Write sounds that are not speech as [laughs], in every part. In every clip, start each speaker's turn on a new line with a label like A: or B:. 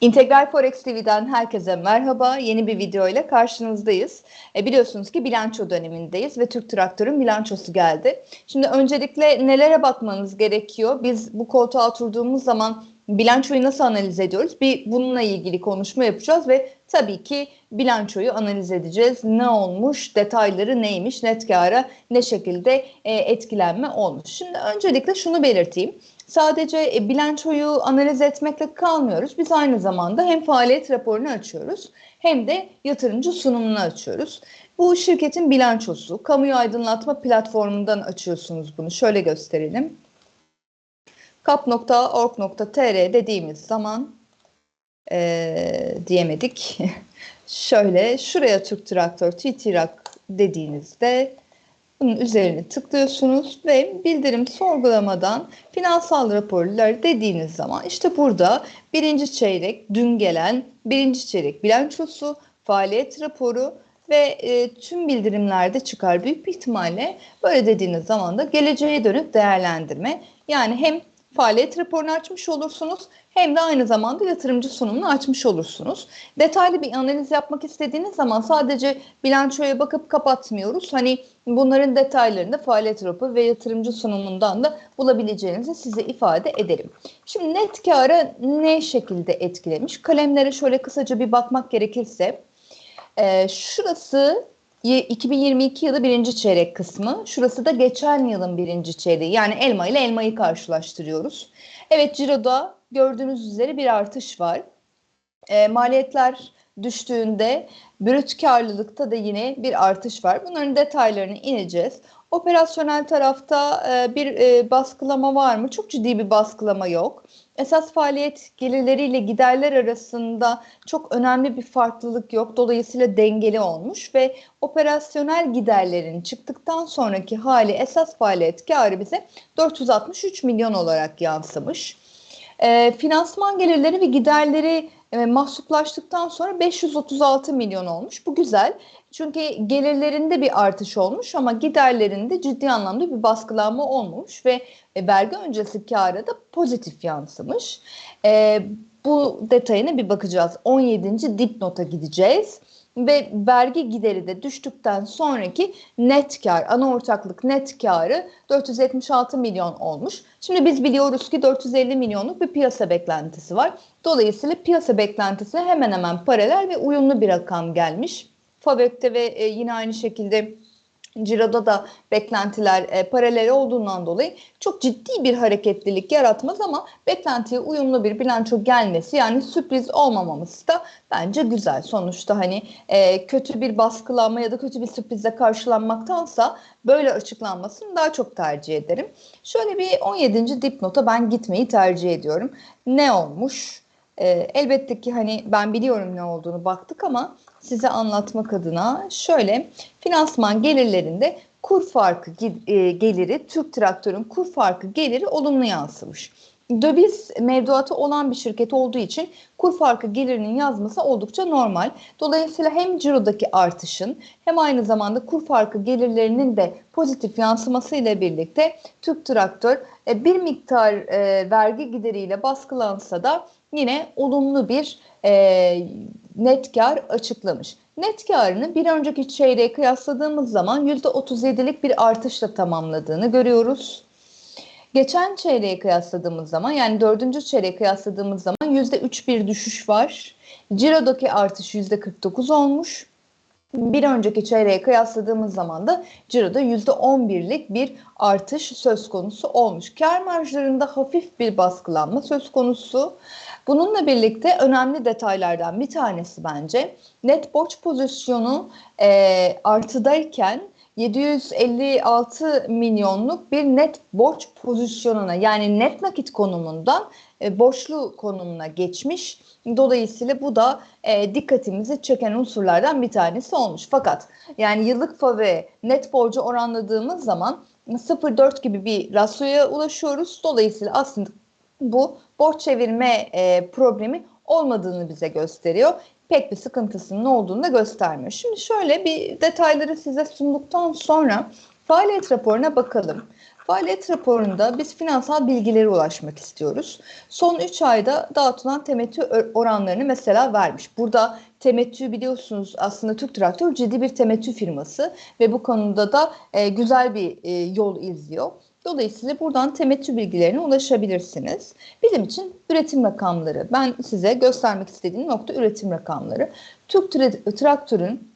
A: İntegral Forex TV'den herkese merhaba. Yeni bir video ile karşınızdayız. E, biliyorsunuz ki bilanço dönemindeyiz ve Türk Traktör'ün bilançosu geldi. Şimdi öncelikle nelere bakmanız gerekiyor? Biz bu koltuğa oturduğumuz zaman bilançoyu nasıl analiz ediyoruz? Bir bununla ilgili konuşma yapacağız ve tabii ki bilançoyu analiz edeceğiz. Ne olmuş, detayları neymiş, net kâra ne şekilde e, etkilenme olmuş. Şimdi öncelikle şunu belirteyim. Sadece e, bilançoyu analiz etmekle kalmıyoruz. Biz aynı zamanda hem faaliyet raporunu açıyoruz hem de yatırımcı sunumunu açıyoruz. Bu şirketin bilançosu. Kamuyu aydınlatma platformundan açıyorsunuz bunu. Şöyle gösterelim. kap.org.tr dediğimiz zaman ee, diyemedik. [laughs] Şöyle şuraya Türk Traktör TTRAK dediğinizde bunun üzerine tıklıyorsunuz ve bildirim sorgulamadan finansal raporlar dediğiniz zaman işte burada birinci çeyrek dün gelen birinci çeyrek bilançosu, faaliyet raporu ve e, tüm bildirimlerde çıkar. Büyük bir ihtimalle böyle dediğiniz zaman da geleceğe dönük değerlendirme yani hem faaliyet raporunu açmış olursunuz hem de aynı zamanda yatırımcı sunumunu açmış olursunuz. Detaylı bir analiz yapmak istediğiniz zaman sadece bilançoya bakıp kapatmıyoruz. Hani bunların detaylarını da faaliyet raporu ve yatırımcı sunumundan da bulabileceğinizi size ifade edelim. Şimdi net kâra ne şekilde etkilemiş? Kalemlere şöyle kısaca bir bakmak gerekirse e, şurası 2022 yılı birinci çeyrek kısmı. Şurası da geçen yılın birinci çeyreği. Yani elma ile elmayı karşılaştırıyoruz. Evet ciroda gördüğünüz üzere bir artış var. E, maliyetler düştüğünde brüt karlılıkta da yine bir artış var. Bunların detaylarını ineceğiz. Operasyonel tarafta e, bir e, baskılama var mı? Çok ciddi bir baskılama yok. Esas faaliyet gelirleriyle giderler arasında çok önemli bir farklılık yok. Dolayısıyla dengeli olmuş ve operasyonel giderlerin çıktıktan sonraki hali esas faaliyet karı bize 463 milyon olarak yansımış. E, finansman gelirleri ve giderleri e, mahsuplaştıktan sonra 536 milyon olmuş. Bu güzel. Çünkü gelirlerinde bir artış olmuş ama giderlerinde ciddi anlamda bir baskılanma olmuş ve e, vergi öncesi kâra da pozitif yansımış. E, bu detayına bir bakacağız. 17. dipnota gideceğiz ve vergi gideri de düştükten sonraki net kar, ana ortaklık net karı 476 milyon olmuş. Şimdi biz biliyoruz ki 450 milyonluk bir piyasa beklentisi var. Dolayısıyla piyasa beklentisi hemen hemen paralel ve uyumlu bir rakam gelmiş. Fabök'te ve e, yine aynı şekilde Ciro'da da beklentiler e, paralel olduğundan dolayı çok ciddi bir hareketlilik yaratmaz ama beklentiye uyumlu bir bilanço gelmesi yani sürpriz olmamamız da bence güzel. Sonuçta hani e, kötü bir baskılanma ya da kötü bir sürprizle karşılanmaktansa böyle açıklanmasını daha çok tercih ederim. Şöyle bir 17. dipnota ben gitmeyi tercih ediyorum. Ne olmuş? E, elbette ki hani ben biliyorum ne olduğunu baktık ama size anlatmak adına şöyle finansman gelirlerinde kur farkı e, geliri Türk Traktör'ün kur farkı geliri olumlu yansımış. Döviz mevduatı olan bir şirket olduğu için kur farkı gelirinin yazması oldukça normal. Dolayısıyla hem cirodaki artışın hem aynı zamanda kur farkı gelirlerinin de pozitif yansıması ile birlikte Türk Traktör e, bir miktar e, vergi gideriyle baskılansa da yine olumlu bir net kar açıklamış. Net karını bir önceki çeyreğe kıyasladığımız zaman %37'lik bir artışla tamamladığını görüyoruz. Geçen çeyreğe kıyasladığımız zaman yani dördüncü çeyreğe kıyasladığımız zaman %3 bir düşüş var. Ciro'daki artış %49 olmuş. Bir önceki çeyreğe kıyasladığımız zaman da ciroda %11'lik bir artış söz konusu olmuş. Kar marjlarında hafif bir baskılanma söz konusu. Bununla birlikte önemli detaylardan bir tanesi bence net borç pozisyonu e, artıdayken 756 milyonluk bir net borç pozisyonuna yani net nakit konumundan e, borçlu konumuna geçmiş. Dolayısıyla bu da e, dikkatimizi çeken unsurlardan bir tanesi olmuş. Fakat yani yıllık FAVE net borcu oranladığımız zaman 0.4 gibi bir rasyoya ulaşıyoruz. Dolayısıyla aslında bu borç çevirme e, problemi olmadığını bize gösteriyor. Pek bir sıkıntısının olduğunu da göstermiyor. Şimdi şöyle bir detayları size sunduktan sonra faaliyet raporuna bakalım. Faaliyet raporunda biz finansal bilgilere ulaşmak istiyoruz. Son 3 ayda dağıtılan temettü oranlarını mesela vermiş. Burada temettü biliyorsunuz aslında Türk Traktör ciddi bir temettü firması ve bu konuda da e, güzel bir e, yol izliyor. Dolayısıyla buradan temettü bilgilerine ulaşabilirsiniz. Bizim için üretim rakamları. Ben size göstermek istediğim nokta üretim rakamları. Türk Traktör'ün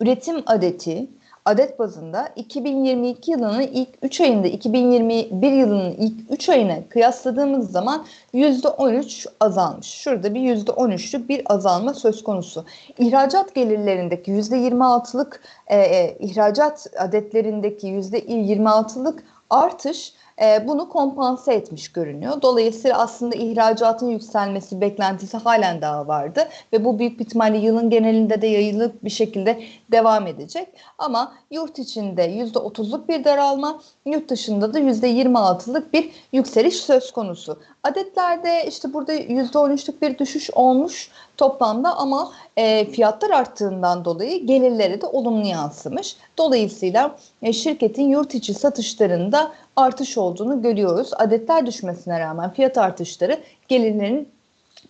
A: üretim adeti adet bazında 2022 yılının ilk 3 ayında 2021 yılının ilk 3 ayına kıyasladığımız zaman %13 azalmış. Şurada bir %13'lük bir azalma söz konusu. İhracat gelirlerindeki %26'lık e, e, ihracat adetlerindeki %26'lık artış e, bunu kompanse etmiş görünüyor. Dolayısıyla aslında ihracatın yükselmesi beklentisi halen daha vardı ve bu büyük bir ihtimalle yılın genelinde de yayılıp bir şekilde devam edecek. Ama yurt içinde %30'luk bir daralma, yurt dışında da %26'lık bir yükseliş söz konusu. Adetlerde işte burada %13'lük bir düşüş olmuş toplamda ama e, fiyatlar arttığından dolayı gelirlere de olumlu yansımış. Dolayısıyla e, şirketin yurt içi satışlarında artış olduğunu görüyoruz. Adetler düşmesine rağmen fiyat artışları gelirlerin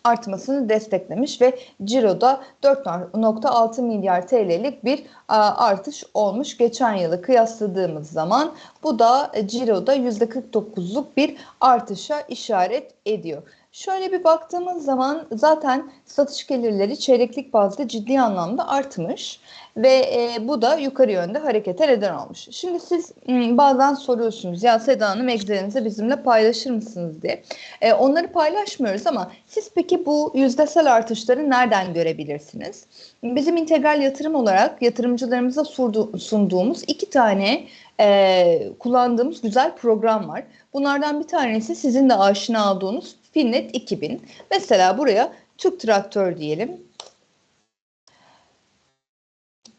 A: artmasını desteklemiş ve ciroda 4.6 milyar TL'lik bir artış olmuş geçen yılı kıyasladığımız zaman bu da ciroda %49'luk bir artışa işaret ediyor. Şöyle bir baktığımız zaman zaten satış gelirleri çeyreklik bazda ciddi anlamda artmış ve e, bu da yukarı yönde harekete neden olmuş. Şimdi siz m, bazen soruyorsunuz ya Seda Hanım egzerinizi bizimle paylaşır mısınız diye. E, onları paylaşmıyoruz ama siz peki bu yüzdesel artışları nereden görebilirsiniz? Bizim integral yatırım olarak yatırımcılarımıza surdu, sunduğumuz iki tane e, kullandığımız güzel program var. Bunlardan bir tanesi sizin de aşina olduğunuz Finnet 2000. Mesela buraya Türk Traktör diyelim.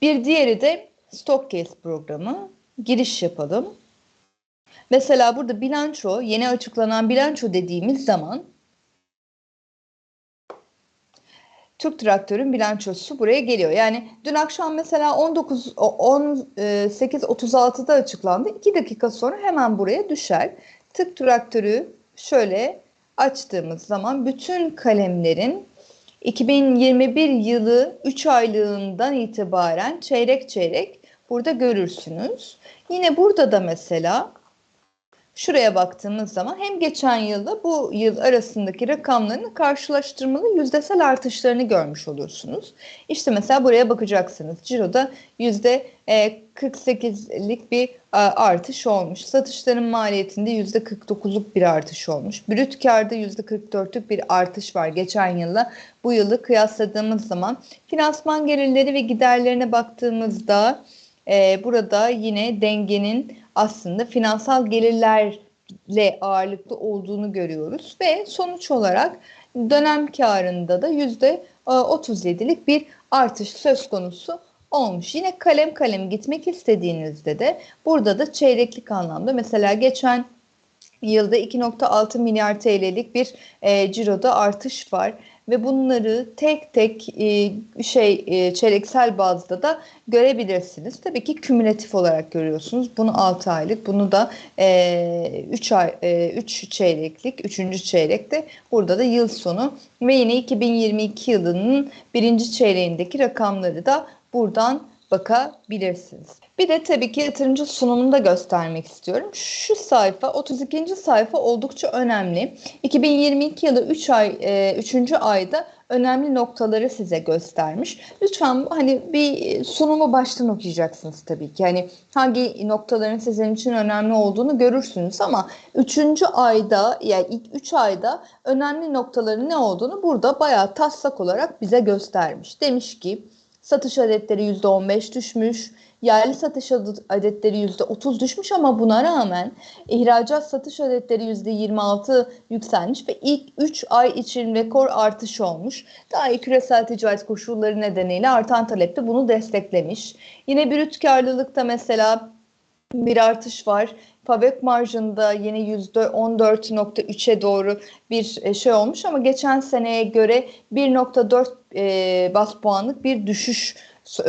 A: Bir diğeri de Stockcase programı. Giriş yapalım. Mesela burada bilanço, yeni açıklanan bilanço dediğimiz zaman Türk Traktör'ün bilançosu buraya geliyor. Yani dün akşam mesela 19 18.36'da açıklandı. 2 dakika sonra hemen buraya düşer. Türk Traktör'ü şöyle açtığımız zaman bütün kalemlerin 2021 yılı 3 aylığından itibaren çeyrek çeyrek burada görürsünüz. Yine burada da mesela şuraya baktığımız zaman hem geçen yılda bu yıl arasındaki rakamların karşılaştırmalı yüzdesel artışlarını görmüş olursunuz. İşte mesela buraya bakacaksınız. Ciro'da yüzde 48'lik e, bir e, artış olmuş. Satışların maliyetinde yüzde 49'luk bir artış olmuş. Brüt karda yüzde 44'lük bir artış var geçen yılla bu yılı kıyasladığımız zaman. Finansman gelirleri ve giderlerine baktığımızda e, burada yine dengenin aslında finansal gelirlerle ağırlıklı olduğunu görüyoruz ve sonuç olarak dönem karında da yüzde 37'lik bir artış söz konusu olmuş. Yine kalem kalem gitmek istediğinizde de burada da çeyreklik anlamda mesela geçen yılda 2.6 milyar TL'lik bir e, ciroda artış var ve bunları tek tek e, şey e, çeyreksel bazda da görebilirsiniz. Tabii ki kümülatif olarak görüyorsunuz. Bunu 6 aylık, bunu da e, 3 ay e, 3 çeyreklik, 3. çeyrekte burada da yıl sonu ve yine 2022 yılının birinci çeyreğindeki rakamları da buradan bakabilirsiniz. Bir de tabii ki yatırımcı sunumunu da göstermek istiyorum. Şu sayfa 32. sayfa oldukça önemli. 2022 yılı 3 ay e, 3. ayda önemli noktaları size göstermiş. Lütfen hani bir sunumu baştan okuyacaksınız tabii ki. Hani hangi noktaların sizin için önemli olduğunu görürsünüz ama 3. ayda yani ilk 3 ayda önemli noktaların ne olduğunu burada bayağı taslak olarak bize göstermiş. Demiş ki Satış adetleri %15 düşmüş. Yerli satış adetleri %30 düşmüş ama buna rağmen ihracat satış adetleri %26 yükselmiş ve ilk 3 ay için rekor artış olmuş. Daha iyi küresel ticaret koşulları nedeniyle artan talep de bunu desteklemiş. Yine brüt karlılıkta mesela bir artış var. Fabrik marjında yine %14.3'e doğru bir e, şey olmuş ama geçen seneye göre 1.4 e, bas puanlık bir düşüş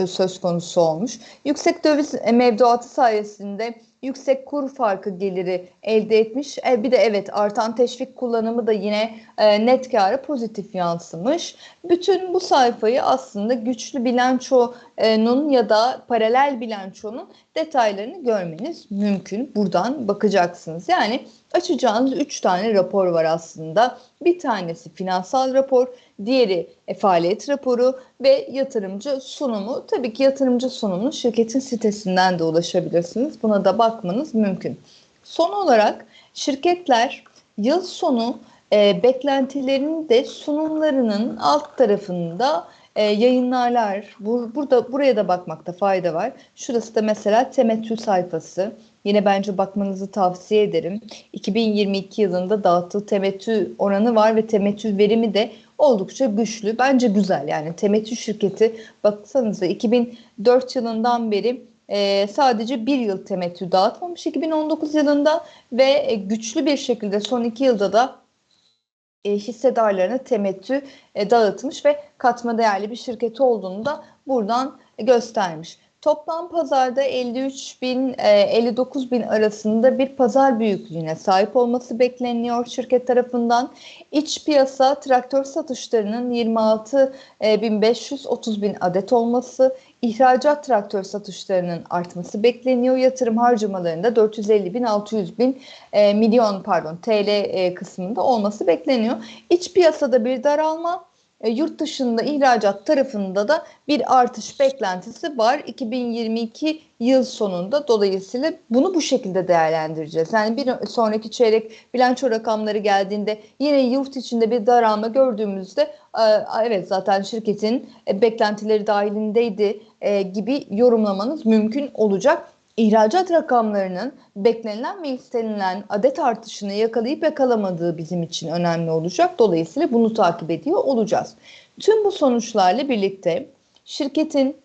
A: söz konusu olmuş. Yüksek döviz mevduatı sayesinde yüksek kur farkı geliri elde etmiş. E, bir de evet artan teşvik kullanımı da yine e, net kâra pozitif yansımış. Bütün bu sayfayı aslında güçlü bilançonun ya da paralel bilançonun detaylarını görmeniz mümkün. Buradan bakacaksınız. Yani açacağınız 3 tane rapor var aslında. Bir tanesi finansal rapor, diğeri e, faaliyet raporu ve yatırımcı sunumu. Tabii ki yatırımcı sunumunu şirketin sitesinden de ulaşabilirsiniz. Buna da bakmanız mümkün. Son olarak şirketler yıl sonu e, beklentilerini de sunumlarının alt tarafında e, yayınlarlar. Bur, burada buraya da bakmakta fayda var. Şurası da mesela temettü sayfası. Yine bence bakmanızı tavsiye ederim. 2022 yılında dağıttığı temettü oranı var ve temettü verimi de oldukça güçlü. Bence güzel yani temettü şirketi baksanıza 2004 yılından beri e, sadece bir yıl temettü dağıtmamış 2019 yılında ve e, güçlü bir şekilde son iki yılda da e, hissedarlarına temettü e, dağıtmış ve katma değerli bir şirket olduğunu da buradan göstermiş. Toplam pazarda 53 bin, 59 e, bin arasında bir pazar büyüklüğüne sahip olması bekleniyor şirket tarafından. İç piyasa traktör satışlarının 26 bin 530 bin adet olması, ihracat traktör satışlarının artması bekleniyor. Yatırım harcamalarında 450 bin 600 bin e, milyon pardon TL e, kısmında olması bekleniyor. İç piyasada bir daralma e, yurt dışında ihracat tarafında da bir artış beklentisi var 2022 yıl sonunda. Dolayısıyla bunu bu şekilde değerlendireceğiz. Yani bir sonraki çeyrek bilanço rakamları geldiğinde yine yurt içinde bir daralma gördüğümüzde e, evet zaten şirketin e, beklentileri dahilindeydi e, gibi yorumlamanız mümkün olacak ihracat rakamlarının beklenilen ve istenilen adet artışını yakalayıp yakalamadığı bizim için önemli olacak. Dolayısıyla bunu takip ediyor olacağız. Tüm bu sonuçlarla birlikte şirketin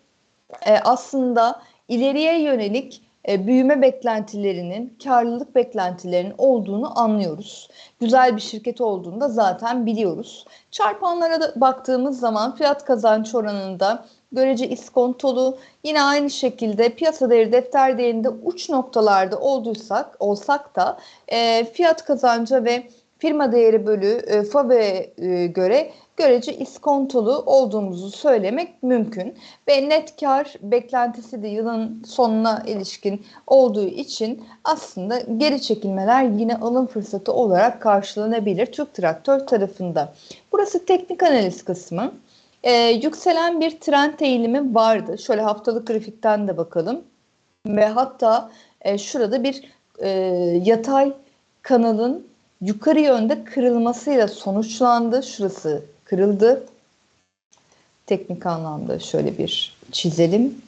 A: e, aslında ileriye yönelik e, büyüme beklentilerinin, karlılık beklentilerinin olduğunu anlıyoruz. Güzel bir şirket olduğunu da zaten biliyoruz. Çarpanlara da baktığımız zaman fiyat kazanç oranında görece iskontolu yine aynı şekilde piyasa değeri defter değerinde uç noktalarda olduysak olsak da e, fiyat kazanca ve firma değeri bölü e, FAV'e e, göre görece iskontolu olduğumuzu söylemek mümkün. Ve net kar beklentisi de yılın sonuna ilişkin olduğu için aslında geri çekilmeler yine alım fırsatı olarak karşılanabilir Türk Traktör tarafında. Burası teknik analiz kısmı. Ee, yükselen bir trend eğilimi vardı. Şöyle haftalık grafikten de bakalım. Ve hatta e, şurada bir e, yatay kanalın yukarı yönde kırılmasıyla sonuçlandı. Şurası kırıldı. Teknik anlamda şöyle bir çizelim.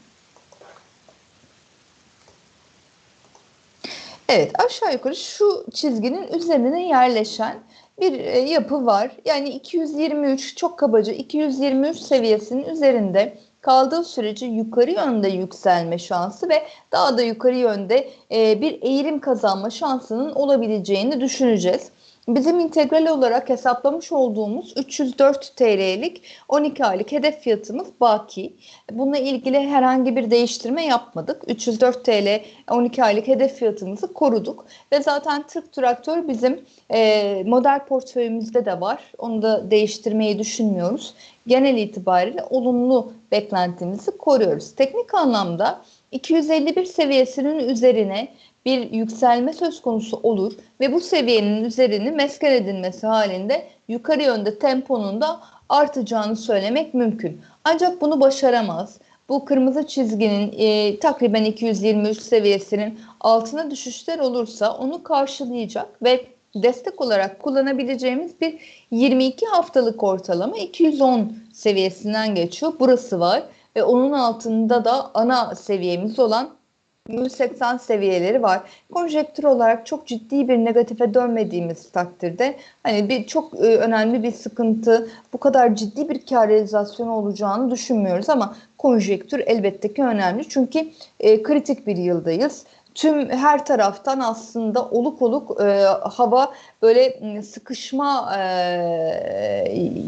A: Evet aşağı yukarı şu çizginin üzerine yerleşen bir e, yapı var. Yani 223 çok kabaca 223 seviyesinin üzerinde kaldığı sürece yukarı yönde yükselme şansı ve daha da yukarı yönde e, bir eğilim kazanma şansının olabileceğini düşüneceğiz. Bizim integral olarak hesaplamış olduğumuz 304 TL'lik 12 aylık hedef fiyatımız baki. Bununla ilgili herhangi bir değiştirme yapmadık. 304 TL 12 aylık hedef fiyatımızı koruduk. Ve zaten Türk Traktör bizim e, model portföyümüzde de var. Onu da değiştirmeyi düşünmüyoruz. Genel itibariyle olumlu beklentimizi koruyoruz. Teknik anlamda 251 seviyesinin üzerine bir yükselme söz konusu olur ve bu seviyenin üzerini mesken edilmesi halinde yukarı yönde temponun da artacağını söylemek mümkün. Ancak bunu başaramaz. Bu kırmızı çizginin e, takriben 223 seviyesinin altına düşüşler olursa onu karşılayacak ve destek olarak kullanabileceğimiz bir 22 haftalık ortalama 210 seviyesinden geçiyor. Burası var ve onun altında da ana seviyemiz olan 180 seviyeleri var. Konjektür olarak çok ciddi bir negatife dönmediğimiz takdirde hani bir çok e, önemli bir sıkıntı, bu kadar ciddi bir kar realizasyonu olacağını düşünmüyoruz ama konjektür elbette ki önemli. Çünkü e, kritik bir yıldayız tüm her taraftan aslında oluk oluk e, hava böyle sıkışma e,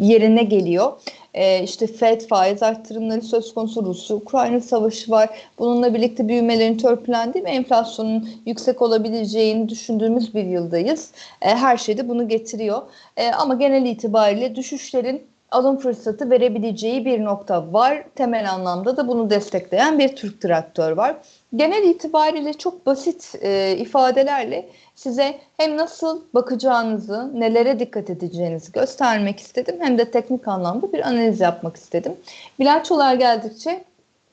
A: yerine geliyor. e, işte FED faiz arttırımları söz konusu, Rusya-Ukrayna savaşı var. Bununla birlikte büyümelerin törpülendiği ve enflasyonun yüksek olabileceğini düşündüğümüz bir yıldayız. E, her şey de bunu getiriyor. E, ama genel itibariyle düşüşlerin alım fırsatı verebileceği bir nokta var. Temel anlamda da bunu destekleyen bir Türk traktör var. Genel itibariyle çok basit e, ifadelerle size hem nasıl bakacağınızı, nelere dikkat edeceğinizi göstermek istedim hem de teknik anlamda bir analiz yapmak istedim. Bilançolar geldikçe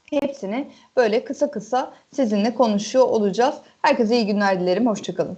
A: hepsini böyle kısa kısa sizinle konuşuyor olacağız. Herkese iyi günler dilerim. Hoşçakalın.